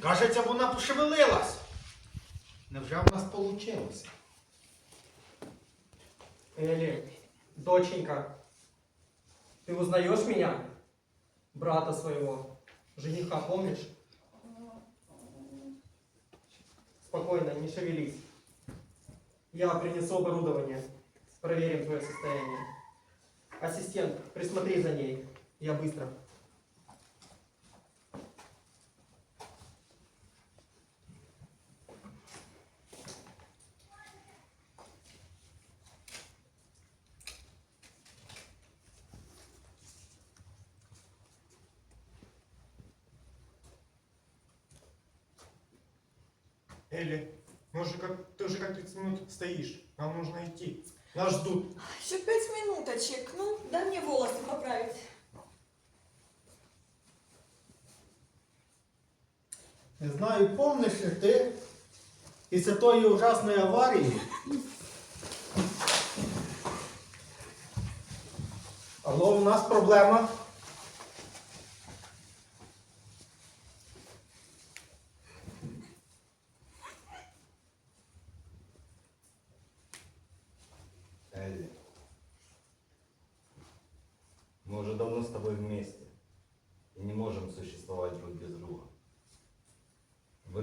Кажеться, вона пошевелилась. Невже в нас вийшло? Элли, доченька, ты узнаешь меня? Брата своего, жениха, помнишь? Спокойно, не шевелись. Я принесу оборудование. Проверим твое состояние. Ассистент, присмотри за ней. Я быстро. Элли, мы уже как, ты уже как 30 минут стоишь. Нам нужно идти. Нас ждут. Еще пять минуточек. Ну, дай мне волосы поправить. Не знаю, помниш ли ти після тої ужасної аварії. Алло, у нас проблема.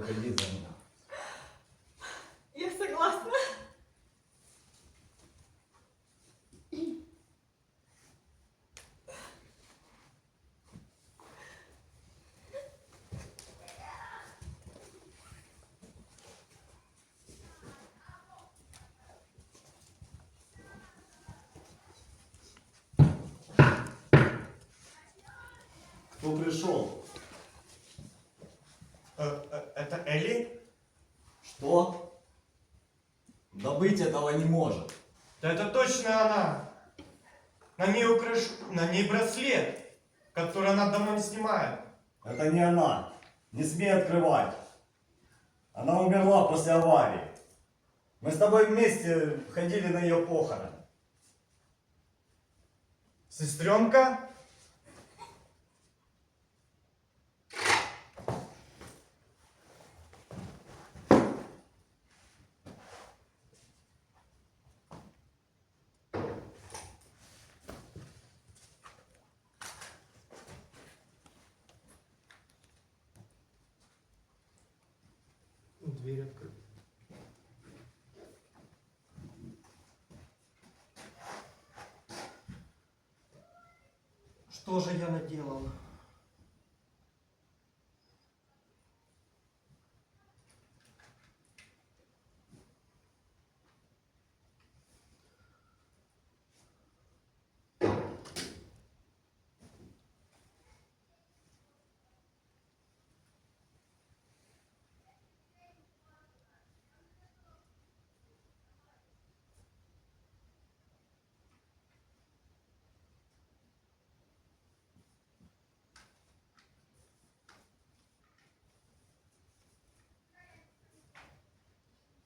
Выходи за меня. Я согласна. Кто пришел? Это Элли? Что? Да быть этого не может. Да это точно она. На ней украш... на ней браслет, который она не снимает. Это не она. Не смей открывать. Она умерла после аварии. Мы с тобой вместе ходили на ее похороны. Сестренка? Дверь открыта. Что же я наделал?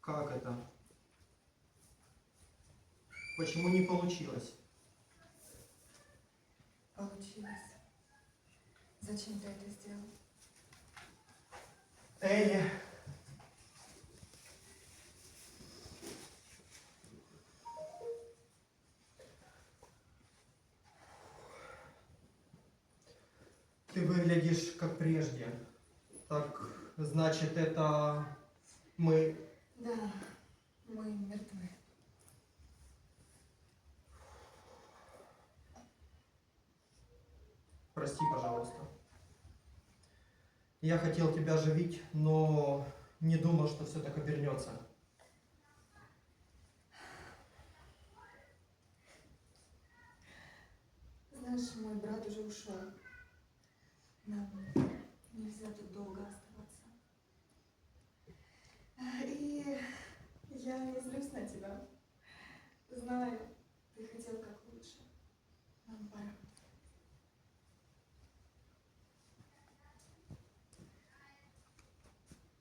Как это? Почему не получилось? Получилось. Зачем ты это сделал? Элли. Ты выглядишь как прежде. Так, значит, это мы... Да, мы мертвы. Прости, пожалуйста. Я хотел тебя оживить, но не думал, что все так обернется. Знаешь, мой брат уже ушел. Нам нельзя тут долго оставаться. И я не злюсь на тебя. Знаю, ты хотел как лучше. Нам пора.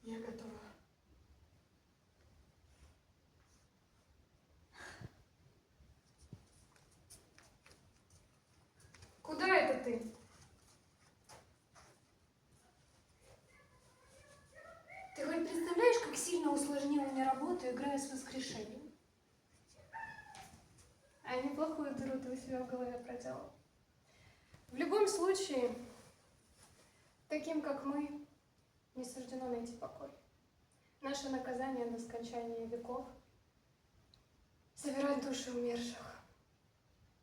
Я готова. Куда это ты? Ты хоть представляешь, как мне работу, играя с воскрешением? А неплохую дыру ты у себя в голове проделал. В любом случае, таким как мы, не суждено найти покой. Наше наказание до скончания веков — собирать души умерших.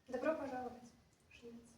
Добро пожаловать, жнец.